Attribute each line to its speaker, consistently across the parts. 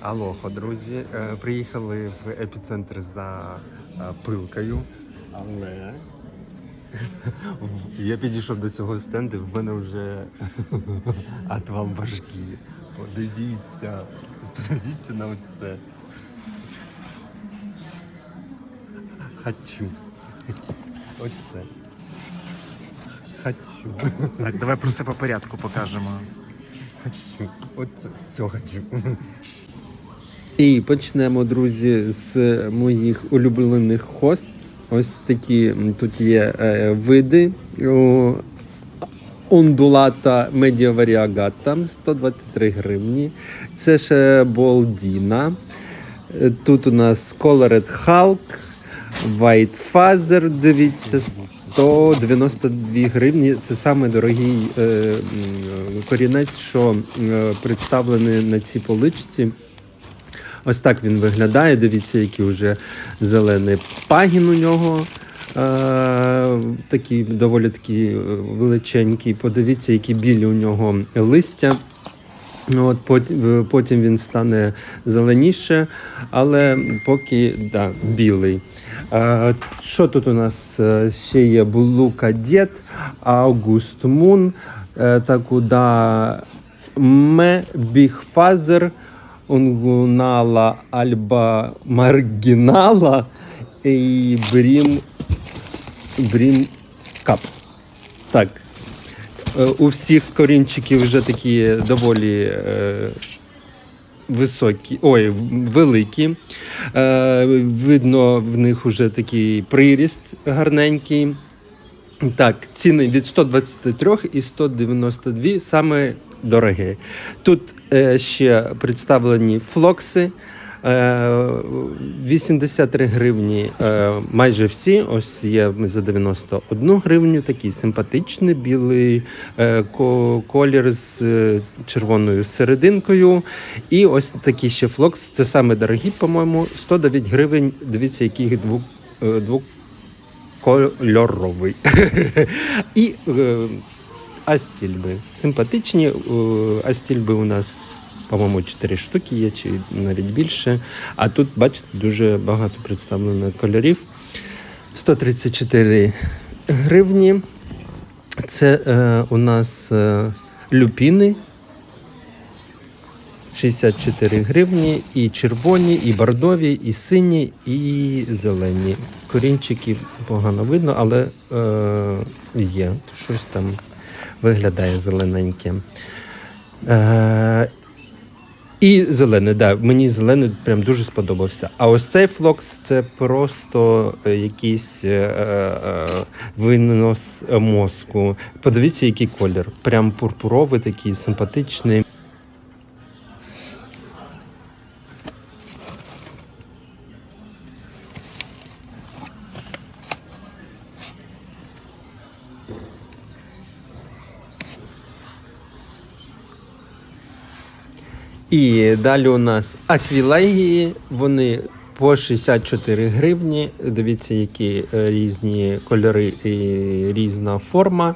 Speaker 1: Алохо, друзі. Е, Приїхали в епіцентр за е, пилкою, але я підійшов до цього стенду, в мене вже отвал башки. Подивіться, подивіться на оце. Хочу. Оце. Хочу.
Speaker 2: Так, давай про все по порядку покажемо.
Speaker 1: Хочу. Оце все хочу. І почнемо, друзі, з моїх улюблених хост. Ось такі тут є е, види. О, Ондулата Медіа Варіагата 123 гривні. Це ще Болдіна. Е, Тут у нас Colored Hulk, White Father, дивіться, 192 гривні. Це саме е, корінець, що е, представлений на цій поличці. Ось так він виглядає. Дивіться, який вже зелений пагін у нього. Е, такий доволі такий е, величенький. Подивіться, які білі у нього листя. Ну, От потім, він стане зеленіше, але поки да, білий. Е, що тут у нас ще є? Блука Дід, Аугуст Мун, Такуда Ме Бігфазер, Унгунала Альба Маргінала і Брім, Брім Кап. Так. Е, У всіх корінчиків вже такі доволі е, високі, ой, великі. Е, видно, в них вже такий приріст гарненький. Так, ціни від 123 і 192 саме дорогі. Тут е, ще представлені флокси. Е, 83 гривні е, майже всі. Ось є за 91 гривню, такий симпатичний білий е, колір з е, червоною серединкою. І ось такий ще флокс. Це саме дорогі, по-моєму, 109 гривень. Дивіться, який двох, е. І е, астільби. Симпатичні. Е, астільби у нас, по-моєму, 4 штуки є, чи навіть більше. А тут, бачите, дуже багато представлено кольорів. 134 гривні. Це е, у нас е, люпіни. 64 гривні, і червоні, і бордові, і сині, і зелені. Корінчики погано видно, але е, є. Щось там виглядає зелененьким. Е, і зелений, да, мені зелений прям дуже сподобався. А ось цей флокс це просто якийсь е, е, винос мозку. Подивіться, який колір. Прям пурпуровий, такий симпатичний. І далі у нас аквілегії. Вони по 64 гривні. Дивіться, які е, різні кольори і різна форма.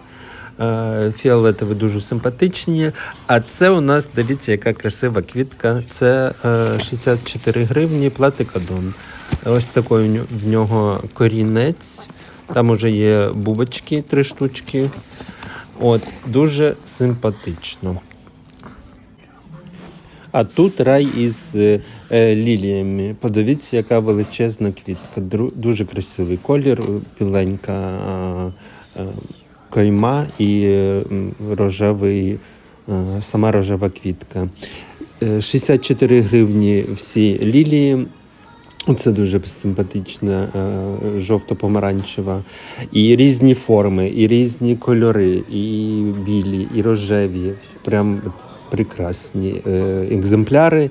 Speaker 1: Е, Фіолетові дуже симпатичні. А це у нас, дивіться, яка красива квітка. Це е, 64 гривні платикадон. Ось такий в нього корінець. Там уже є бубочки, три штучки. От, дуже симпатично. А тут рай із е, е, ліліями. Подивіться, яка величезна квітка. Дру- дуже красивий колір, біленька е, кайма і рожевий, сама рожева квітка. Е, 64 гривні всі лілії. Це дуже симпатична, жовто-помаранчева. І різні форми, і різні кольори, і білі, і рожеві. Прям прекрасні е, екземпляри.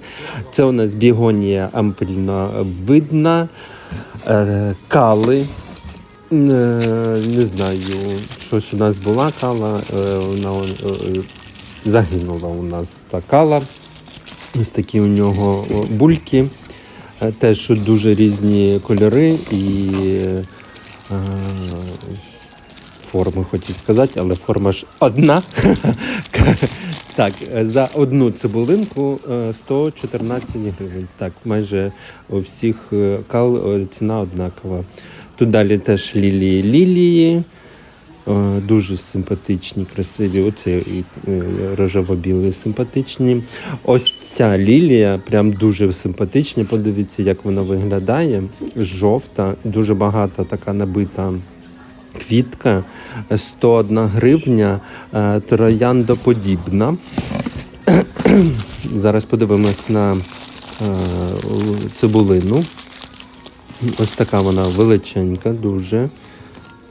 Speaker 1: Це у нас бігонія ампельно видна, е, кали. Е, Не знаю, щось у нас була кала, вона загинула у нас та кала. Ось такі у нього бульки. Теж дуже різні кольори і е, форми хотів сказати, але форма ж одна. Так, е, за одну цибулинку е, 114 гривень. Так, майже у всіх е, кал е, ціна однакова. Тут далі теж лілії лілії. е, Дуже симпатичні, красиві. Оце і е, рожево-білі симпатичні. Ось ця лілія прям дуже симпатична. Подивіться, як вона виглядає. Жовта, дуже багата така набита квітка. 101 гривня, е, трояндоподібна. Зараз подивимось на е, цибулину. Ось така вона величенька, дуже.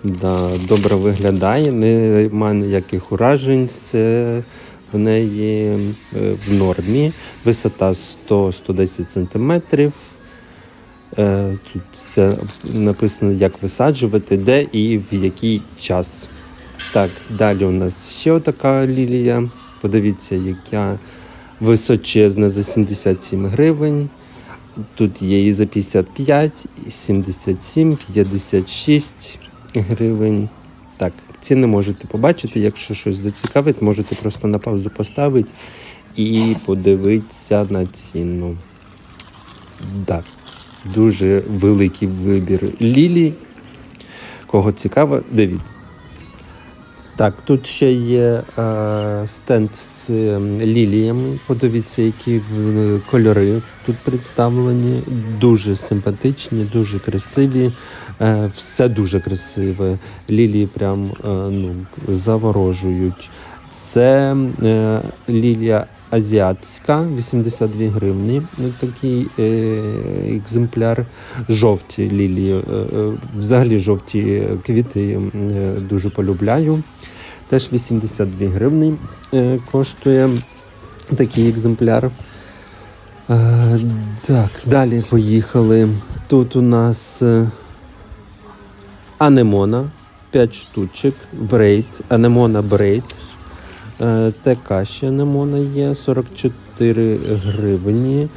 Speaker 1: Да, добре виглядає, немає ніяких уражень, все в неї е, в нормі. Висота 100-110 см. Е, Тут все написано, як висаджувати, де і в який час. Так, далі у нас ще така лілія. Подивіться, яка височезна за 77 гривень. Тут є і за 55, і 77, 56 гривень. Так, ціни можете побачити. Якщо щось зацікавить, можете просто на паузу поставити і подивитися на ціну. Так, дуже великий вибір лілій. Кого цікаво, дивіться. Так, тут ще є е, стенд з е, ліліями. Подивіться, які в- кольори тут представлені. Дуже симпатичні, дуже красиві. Е, все дуже красиве. Лілії прям е, ну, заворожують. Це е, лілія азіатська, 82 гривні. Ну, такий е, екземпляр. Жовті лілії. Е, е, взагалі жовті квіти дуже полюбляю. Теж 82 гривні коштує такий екземпляр. Так, далі поїхали. Тут у нас анемона 5 штучок, брейд, анемона брейд. Е, ТК ще анемона є 44 гривні.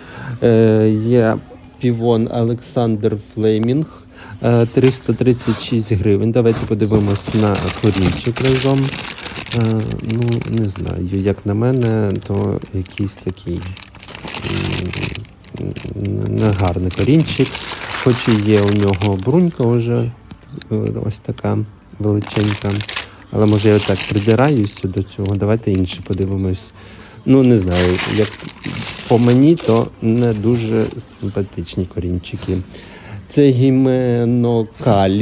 Speaker 1: Е, є півон Олександр Флеймінг е, 336 гривень. Давайте подивимось на корінчик разом. Е, ну, не знаю, як на мене, то якийсь такий негарний корінчик. Хоч і є у нього брунька вже е, ось така величенька. Але може я так придираюся до цього. Давайте інше подивимось. Ну, не знаю, як по мені, то не дуже симпатичні корінчики. Це гіменокаліс.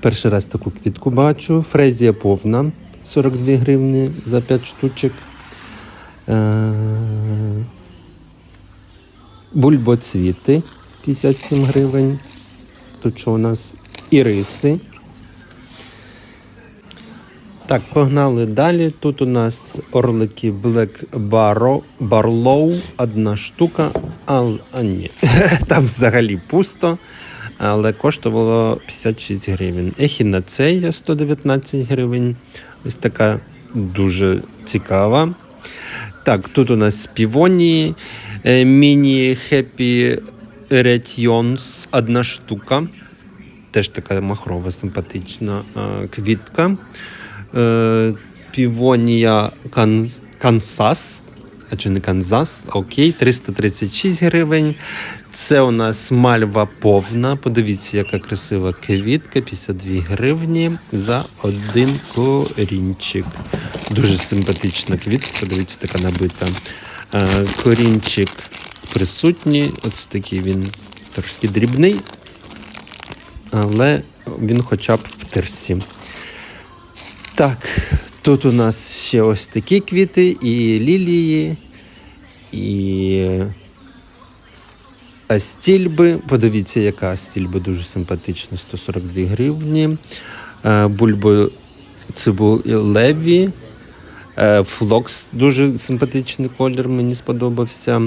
Speaker 1: Перший раз таку квітку бачу. Фрезія повна 42 гривні за 5 штучок. Е, Бульбоцвіти 57 гривень. Тут що у нас іриси. Так, погнали далі. Тут у нас орлики Black Barlow, одна штука. А, а ні, там взагалі пусто, але коштувало 56 гривень. Ехінацея 119 гривень. Ось така дуже цікава. Так, тут у нас півонії, е, міні Happy Retions, одна штука. Теж така махрова, симпатична е, квітка. Е, Півонія Кан... Кансас. А чи не Канзас? Окей, 336 гривень. Це у нас мальва повна. Подивіться, яка красива квітка, 52 гривні за один корінчик. Дуже симпатична квітка, подивіться, така набита. Е, Корінчик присутній. Ось такий він трошки дрібний, але він хоча б в терсі. Так, тут у нас ще ось такі квіти, і лілії, і астільби. Подивіться, яка астільба дуже симпатична, 142 гривні. Е, Бульбо цибулеві. Е, Флокс дуже симпатичний колір, мені сподобався.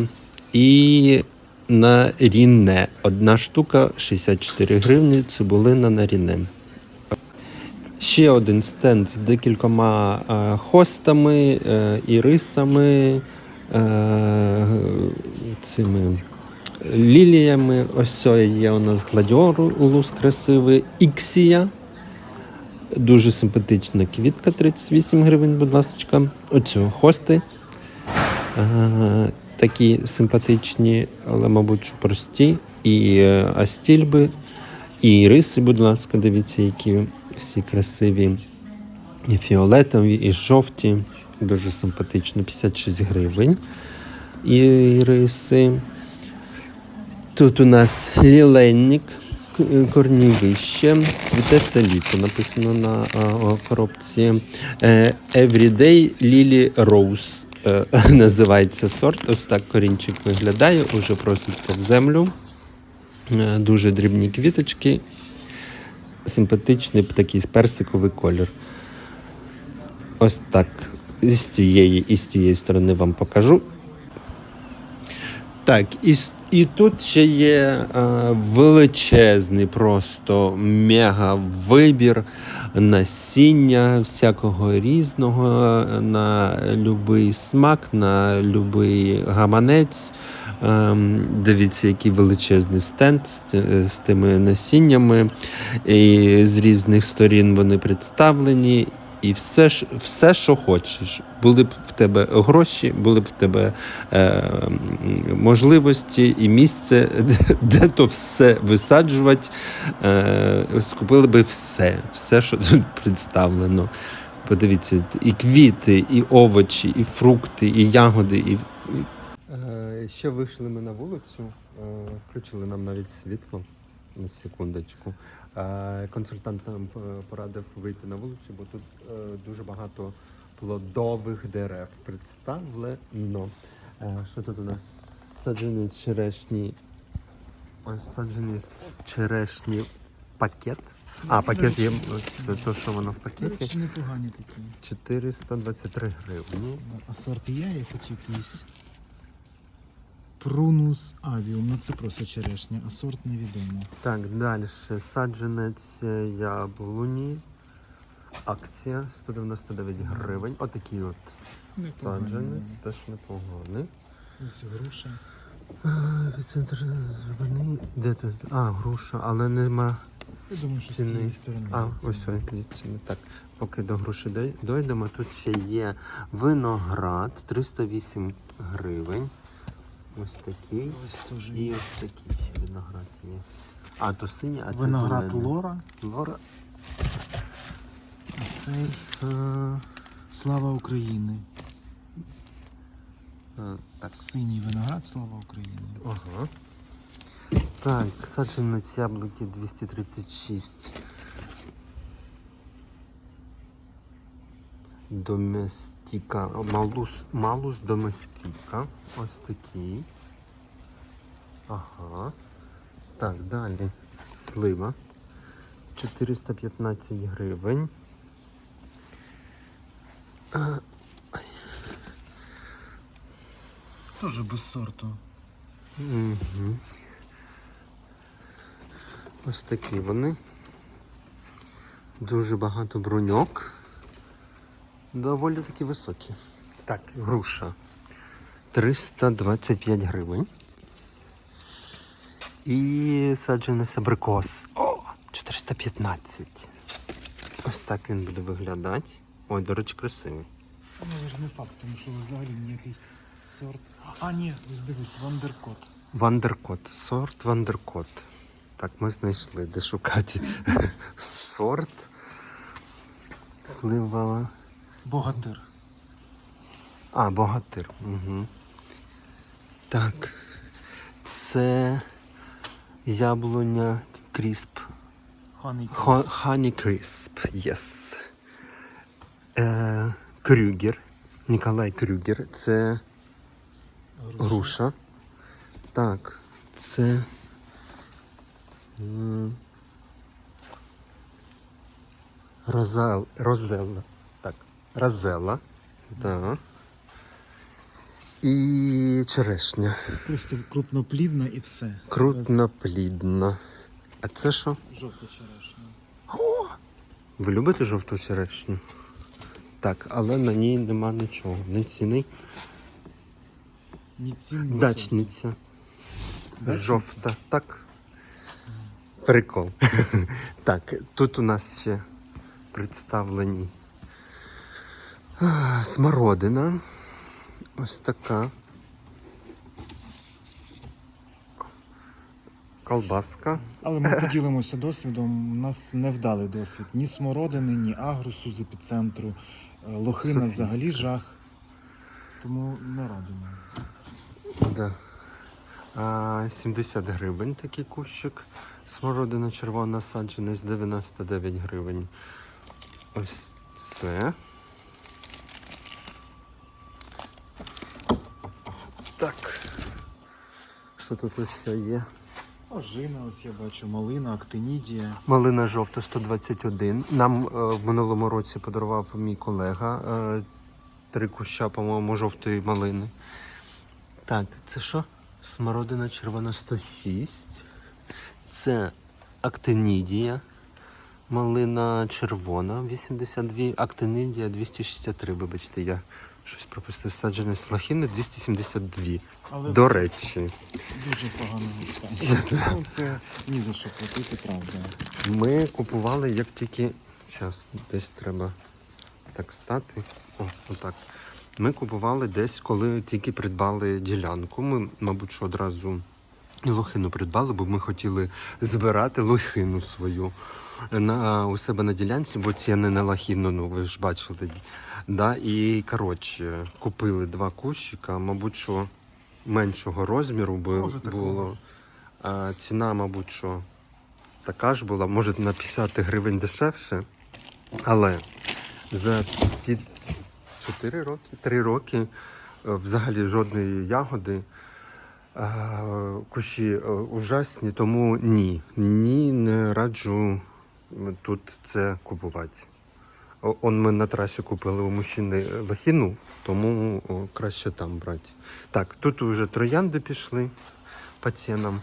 Speaker 1: І на ріне. Одна штука 64 гривні, цибулина на ріне. Ще один стенд з декількома е, хостами, е, ірисами, е, цими ліліями. Ось це є у нас гладіолус красивий, іксія. Дуже симпатична квітка 38 гривень, будь ласка. Оцю хости. Такі симпатичні, але, мабуть, прості. І астільби, і риси, будь ласка, дивіться, які всі красиві. І фіолетові, і жовті. Дуже симпатично. 56 гривень. І риси. Тут у нас ліленник, корнівище, цвіте все літо, написано на коробці. Е, Everyday Lily Rose е, називається сорт. Ось так корінчик виглядає, уже проситься в землю. Е, Дуже дрібні квіточки. Симпатичний такий персиковий колір. Ось так. З цієї, і з цієї сторони вам покажу. Так, і, і тут ще є е, величезний, просто мега вибір насіння всякого різного е, на будь-який смак, на будь-який гаманець. Ем, дивіться, який величезний стенд з, з тими насіннями. І з різних сторін вони представлені. І все, все, що хочеш. Були б в тебе гроші, були б в тебе е, можливості і місце, де, де то все висаджувати. Е, скупили би все, все, що тут представлено. Подивіться, і квіти, і овочі, і фрукти, і ягоди. І... Ще вийшли ми на вулицю, е, включили нам навіть світло на секундочку. Е, Консультант нам е, порадив вийти на вулицю, бо тут дуже багато плодових дерев представлено. Що тут у нас? Саджаний черешні. Ось саджаний черешні пакет. А, пакет є. Це те, що воно в пакеті.
Speaker 3: непогані такі.
Speaker 1: 423 гривні.
Speaker 3: А сорт є хоч якийсь. Прунус авіум. Ну це просто черешня, а сорт невідомо.
Speaker 1: Так, далі саджанець яблуні. Акція 199 гривень. Отакий от
Speaker 3: Непоганий.
Speaker 1: саджанець, теж непоганий.
Speaker 3: Ось груша.
Speaker 1: Епіцентр вони. Де тут? А, груша, але нема.
Speaker 3: Я думаю, що з цієї сторони.
Speaker 1: А, ось ось ціни. Так, поки до груші дойдемо, тут ще є виноград 308 гривень. Ось такий.
Speaker 3: Ось теж
Speaker 1: І
Speaker 3: є.
Speaker 1: ось такий ще виноград є. А, то синій, а це
Speaker 3: Виноград
Speaker 1: зелений.
Speaker 3: Лора.
Speaker 1: Лора.
Speaker 3: А цей
Speaker 1: Е,
Speaker 3: Слава України.
Speaker 1: е, так.
Speaker 3: Синій виноград, слава Україні.
Speaker 1: Ага. Так, саджанець яблуки 236. Доместіка. Малус, малус доместіка. Ось такий. Ага. Так, далі. Слива. 415 гривень.
Speaker 3: Теж без сорту.
Speaker 1: Угу. Ось такі вони. Дуже багато бруньок. Доволі такі високі. Так, груша. 325 гривень. І саджанець абрикос. О! 415. Ось так він буде виглядати. Ой, до речі, красивий.
Speaker 3: Ну, ж не факт, тому що взагалі ніякий сорт. А, ні, ось дивись, Вандеркот.
Speaker 1: Вандеркот. Сорт Вандеркот. Так, ми знайшли, де шукати сорт. Слива.
Speaker 3: Богатир.
Speaker 1: А, богатир. Угу. Так. Це яблуня крісп. Crisp, yes. Е, Крюгер. Ніколай Крюгер. Це груша. Так, це. Розел, розелла. Так, розелла. Да. І черешня.
Speaker 3: Просто крупноплідна і все.
Speaker 1: Крупноплідна. А це що?
Speaker 3: Жовта черешня.
Speaker 1: Ви любите жовту черешню? Так, але на ній нема нічого. Ні ціни.
Speaker 3: Ні цін, ні
Speaker 1: Дачниця. Жовта. Так. Прикол. так, тут у нас ще представлені смородина. Ось така. Колбаска.
Speaker 3: Але ми поділимося досвідом. У нас невдалий досвід ні смородини, ні агрусу з епіцентру. Е, Лохина
Speaker 1: Софійська.
Speaker 3: взагалі жах. Тому не радимо.
Speaker 1: Да. А, 70 гривень такий кущик. Смородина червона саджанець 99 гривень. Ось це. Так. Що тут ось є?
Speaker 3: Ожина, ось я бачу, малина, актинідія.
Speaker 1: Малина жовта 121. Нам е, в минулому році подарував мій колега е, три куща, по-моєму, жовтої малини. Так, це що? Смородина червона 106. Це актинідія. Малина червона 82. Актинідія 263. Вибачте, я щось пропустив. Саджаність лохини 272.
Speaker 3: Але
Speaker 1: До речі.
Speaker 3: дуже поганого стані. Ну, це ні за що платити, правда.
Speaker 1: Ми купували як тільки. Зараз десь треба так стати. О, отак. Ми купували десь, коли тільки придбали ділянку. Ми, мабуть, що одразу лохину придбали, бо ми хотіли збирати лохину свою на, у себе на ділянці, бо ціни на лохину, ну ви ж бачили. Да? І коротше, купили два кущика, мабуть, що меншого розміру би
Speaker 3: Може,
Speaker 1: було. А, ціна, мабуть, що така ж була, може на 50 гривень дешевше. Але за ті 4 роки, 3 роки е, взагалі жодної ягоди. е, Кущі е, ужасні, тому ні. Ні, не раджу тут це купувати. Он ми на трасі купили у мужчини лохіну, тому краще там брати. Так, тут вже троянди пішли по цінам.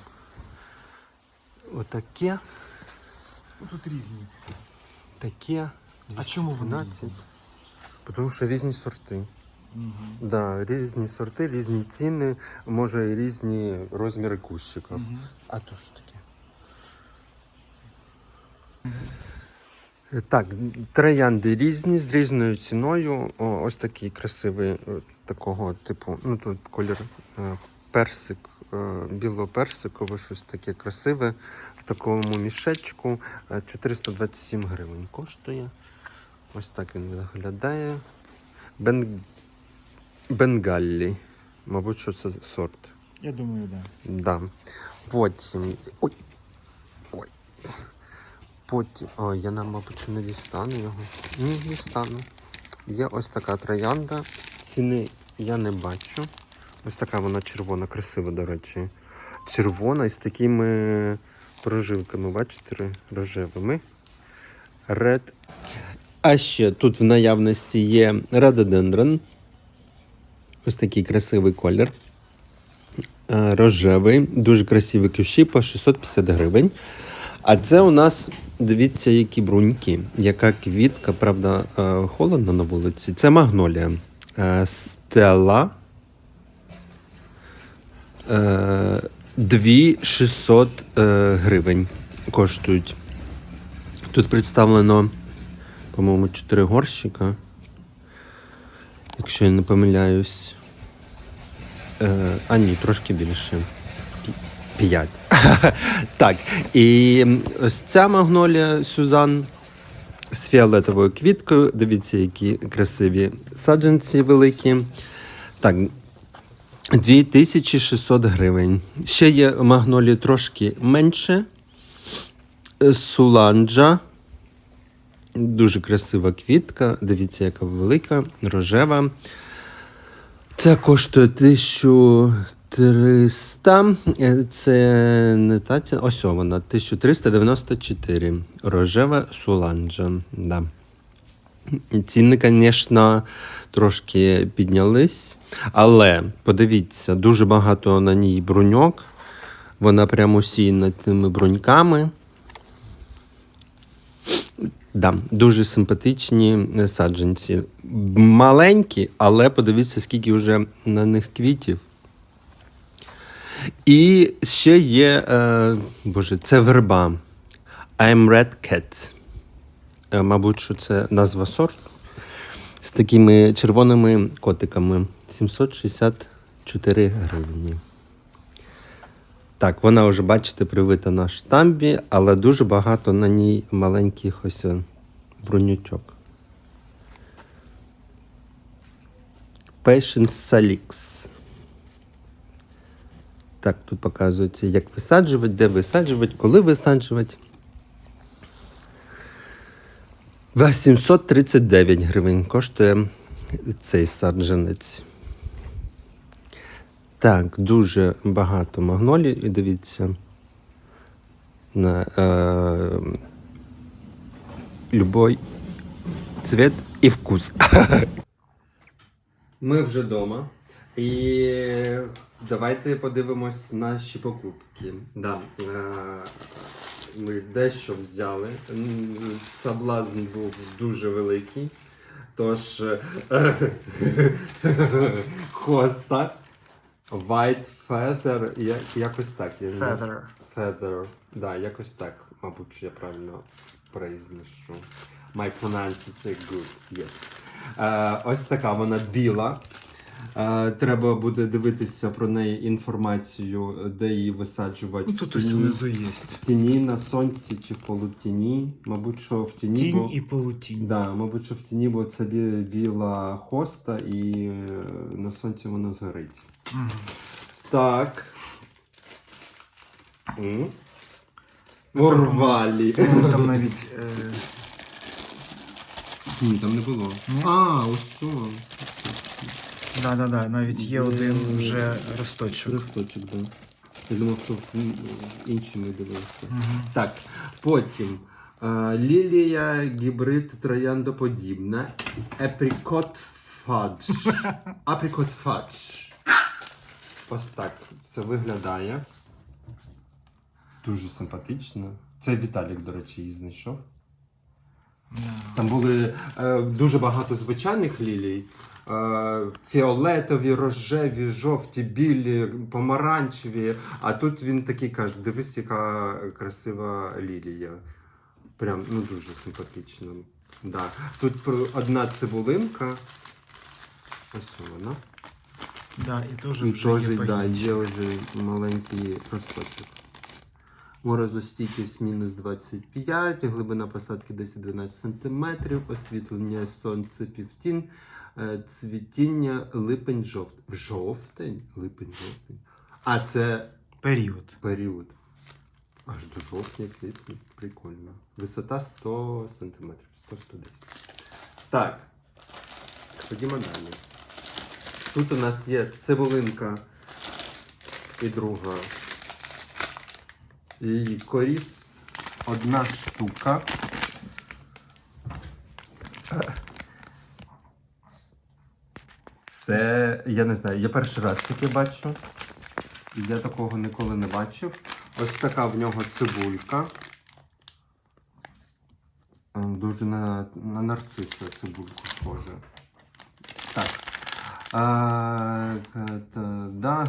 Speaker 1: Отаке,
Speaker 3: тут різні.
Speaker 1: таке.
Speaker 3: А чому вони
Speaker 1: 212.
Speaker 3: різні?
Speaker 1: Тому що різні сорти.
Speaker 3: Угу.
Speaker 1: Да, різні сорти, різні ціни, може і різні розміри кущиків.
Speaker 3: Угу.
Speaker 1: А? Е, Так, троянди різні, з різною ціною. О, ось такий красивий, е, такого типу, ну тут колір е, персик, е, біло-персикове, щось таке красиве. В такому мішечку е, 427 гривень коштує. Ось так він виглядає. Бен... Бенгаллі. Мабуть, що це сорт.
Speaker 3: Я думаю, так. Да.
Speaker 1: Да. Потім. Ой. Ой. Потім. О, я нам, мабуть, не дістану його. Ні, дістану. Є ось така троянда. Ціни я не бачу. Ось така вона червона, красива, до речі. Червона із такими прожилками, бачите, рожевими. Red. А ще тут в наявності є Rhododendron. Ось такий красивий колір. Е, рожевий, дуже красиві кущі по 650 гривень. А це у нас, дивіться, які бруньки, яка квітка, правда, е, холодно на вулиці. Це магнолія. Е, Стела. Е, 2600 е, гривень коштують. Тут представлено, по-моєму, 4 горщика. Якщо я не помиляюсь. А ні, трошки більше. П'ять. Так, і ось ця магнолія Сюзан з фіолетовою квіткою. Дивіться, які красиві саджанці великі. Так, 2600 гривень. Ще є магнолії трошки менше. Суланджа. Дуже красива квітка. Дивіться, яка велика, рожева. Це коштує 1000. 300, е, це не та ціна, ось вона, 1394. Рожева суланджа. Да. Ціни, звісно, трошки піднялись. Але подивіться, дуже багато на ній бруньок. Вона прямо сіяна тими бруньками. Да, Дуже симпатичні саджанці. Маленькі, але подивіться, скільки вже на них квітів. І ще є, е, боже, це верба. I'm Red Cat. Е, Мабуть, що це назва сорту. З такими червоними котиками. 764 гривні. Так, вона вже, бачите, привита на штамбі, але дуже багато на ній маленьких ось брунючок. Patience Salix. Так, тут показується, як висаджувати, де висаджувати, коли висаджувати. 839 гривень коштує цей саджанець. Так, дуже багато магнолій. І дивіться на е, любой цвіт і вкус. Ми вже вдома. І давайте подивимось наші покупки. Да, е, ми дещо взяли. Соблазн був дуже великий. Тож е, хоста, White Feather, якось так. Я.
Speaker 2: Feather.
Speaker 1: Feather. Да, якось так, мабуть, я правильно произношу. My pronunciation is good, yes. Е, ось така вона біла. Треба буде дивитися про неї інформацію, де її висаджувати.
Speaker 3: Ну, тут ось внизу є.
Speaker 1: в тіні, на сонці чи в полутіні. Мабуть, що в тіні.
Speaker 3: Тінь
Speaker 1: бо...
Speaker 3: і полутінь.
Speaker 1: Да, мабуть, що в тіні, бо це бі- біла хоста і е, на сонці вона згорить.
Speaker 3: Мгм.
Speaker 1: Так. М. Урвалі.
Speaker 3: Ну, Там навіть е,
Speaker 1: Ні, там не було.
Speaker 3: Ні?
Speaker 1: А, ось що.
Speaker 3: Да, да, да, навіть є один вже росточок.
Speaker 1: Росточок, да. Я думав, що в м, інші ми дивилися.
Speaker 3: Мгм.
Speaker 1: Так, потім. е, Лілія гібрид трояндоподібна. Apricot fudge. Apricot fudge. Ось так це виглядає. Дуже симпатично. Це Віталік, до речі, її знайшов. Там були е, дуже багато звичайних лілій. Е, фіолетові, рожеві, жовті, білі, помаранчеві. А тут він такий каже: дивись, яка красива лілія. Прям ну дуже симпатично. Да. Тут одна цибулинка. Ось вона.
Speaker 3: Да, і теж
Speaker 1: І
Speaker 3: вже
Speaker 1: теж
Speaker 3: є
Speaker 1: да,
Speaker 3: пагінчик.
Speaker 1: є вже маленький росточок. Морозостійкість мінус 25, глибина посадки 10-12 см, освітлення сонце півтін, е, цвітіння липень жовтень. Жовтень? Липень жовтень. А це
Speaker 3: Період.
Speaker 1: період. Аж до жовтня квітня. Прикольно. Висота 100 см. 100-110. Так. Ходімо далі. Тут у нас є цибулинка і друга. Лікоріс. Одна штука. Це, я не знаю, я перший раз таке бачу. Я такого ніколи не бачив. Ось така в нього цибулька. Дуже на, на нарциса цибульку схоже. Да,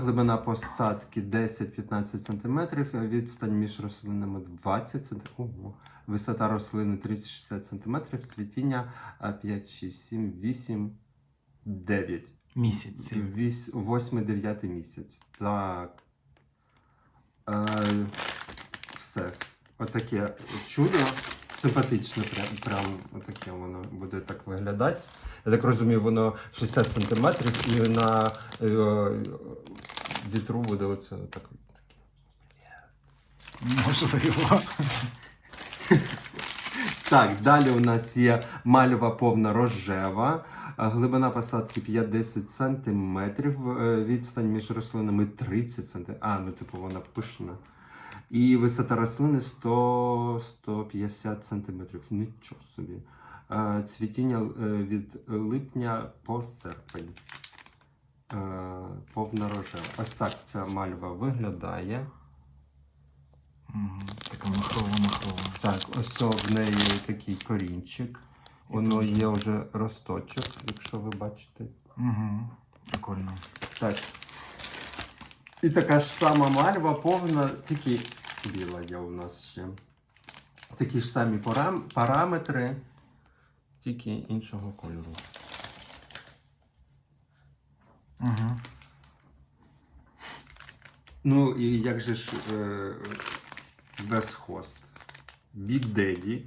Speaker 1: глибина посадки 10-15 см, відстань між рослинами 20 см. Ого. Висота рослини 30-60 см, цвітіння 5, 6, 7, 8, 9.
Speaker 3: Місяці.
Speaker 1: 8-9 місяць. Так. Е, все. Отаке чудо. Симпатичне, прям, прям отаке воно буде так виглядати. Я так розумію, воно 60 см і на е, вітру буде оце так.
Speaker 3: Можливо.
Speaker 1: Так, далі у нас є мальова повна рожева, е, глибина посадки 5-10 см, е, відстань між рослинами 30 см. А, ну типу вона пишна. І висота рослини 100-150 см. Нічого собі. Е, Цвітіння е, від липня по серпень. Е, Повна рожева. Ось так ця мальва виглядає.
Speaker 3: Така махрова-махрова.
Speaker 1: Так, ось в неї такий корінчик. Воно є вже росточок, якщо ви бачите.
Speaker 3: Угу. Прикольно.
Speaker 1: Так. І така ж сама мальва повна, тільки біла є у нас ще. Такі ж самі парам- параметри. Тільки іншого кольору.
Speaker 3: Угу.
Speaker 1: Ну і як же ж е, без хвост? Big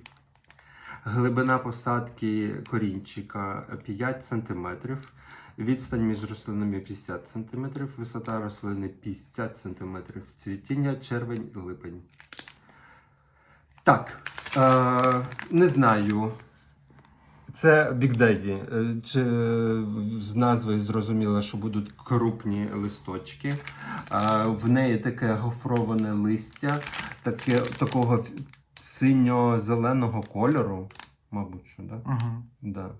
Speaker 1: Глибина посадки корінчика 5 см. Відстань між рослинами 50 см, висота рослини 50 см, цвітіння червень-липень. Так, е, не знаю. Це Big Daddy. Е, Чи з назви зрозуміло, що будуть крупні листочки. В неї таке гофроване листя, таке, такого синьо-зеленого кольору. Мабуть, що. Да?
Speaker 3: Угу.
Speaker 1: Да.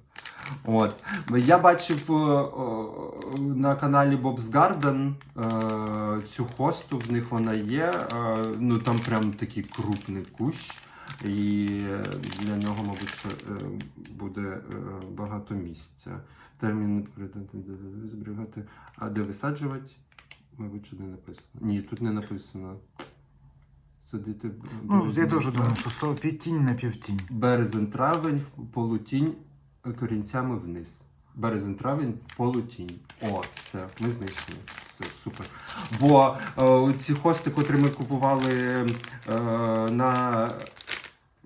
Speaker 1: От. Я бачив е, на каналі Bob's Garden е, цю хосту, в них вона є. Е, ну там прям такий крупний кущ. І для нього, мабуть, е, буде е, багато місця. Термін зберігати. А де висаджувати? Мабуть, що не написано. Ні, тут не написано. Садити.
Speaker 3: Ну, я теж думаю, що півтінь на півтінь.
Speaker 1: Березень травень, полутінь корінцями вниз. Березень травень, полутінь. О, все, ми знайшли. Все, супер. Бо е, ці хости, котрі ми купували е, на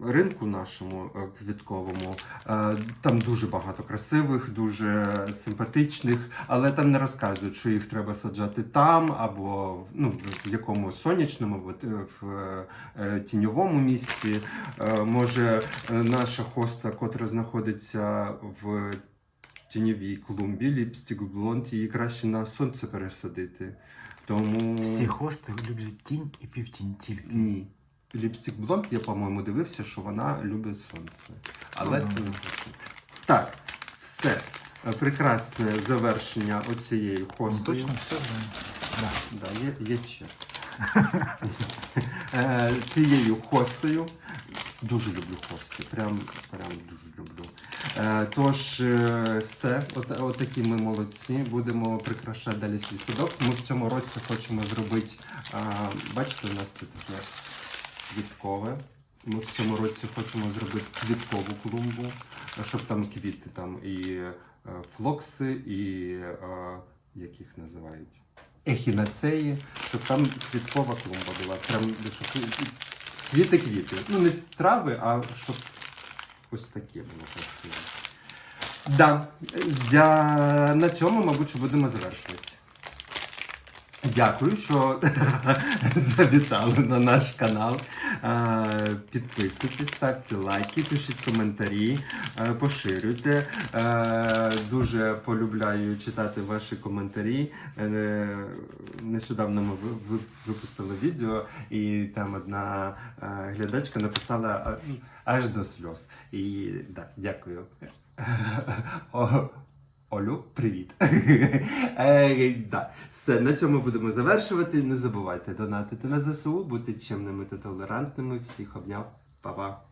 Speaker 1: ринку нашому е, квітковому, е, там дуже багато красивих, дуже симпатичних, але там не розказують, що їх треба саджати там, або ну, в якому сонячному, або в е, тіньовому місці. Може, наша хоста, котра знаходиться в тіньовій клумбі, ліпстік блонд, її краще на сонце пересадити. Тому
Speaker 3: Всі хости люблять тінь і півтінь тільки.
Speaker 1: ні. Ліпстік блонд, я, по-моєму, дивився, що вона любить сонце. Але
Speaker 3: Ну,
Speaker 1: це не точно. Так, все. Е, Прекрасне завершення оцієї
Speaker 3: Ну,
Speaker 1: хостою.
Speaker 3: точно все вже. Да.
Speaker 1: Да, є, є чек. Е, Цією хостою. Дуже люблю хости. Прям, прям дуже люблю. Е, Тож, все, от, от такі ми молодці. Будемо прикрашати далі свій садок. Ми в цьому році хочемо зробити. Бачите, у нас це таке квіткове. Ми в цьому році хочемо зробити квіткову клумбу, щоб там квіти, там і е, флокси, і е, як їх називають? Ехінацеї, щоб там квіткова клумба була. Прям квіти-квіти. Ну, не трави, а щоб ось таке було красиво. Да, я на цьому, мабуть, будемо завершувати. Дякую, що завітали на наш канал. Е, Підписуйтесь, ставте лайки, пишіть коментарі, е, поширюйте. Е, Дуже полюбляю читати ваші коментарі. Нещодавно ми ви- ви- випустили відео, і там одна глядачка написала аж до сльоз. І да, дякую. Олю, привіт. е, да. Все, на цьому будемо завершувати. Не забувайте донатити на ЗСУ, бути чемними та толерантними. Всіх обняв. Па-па.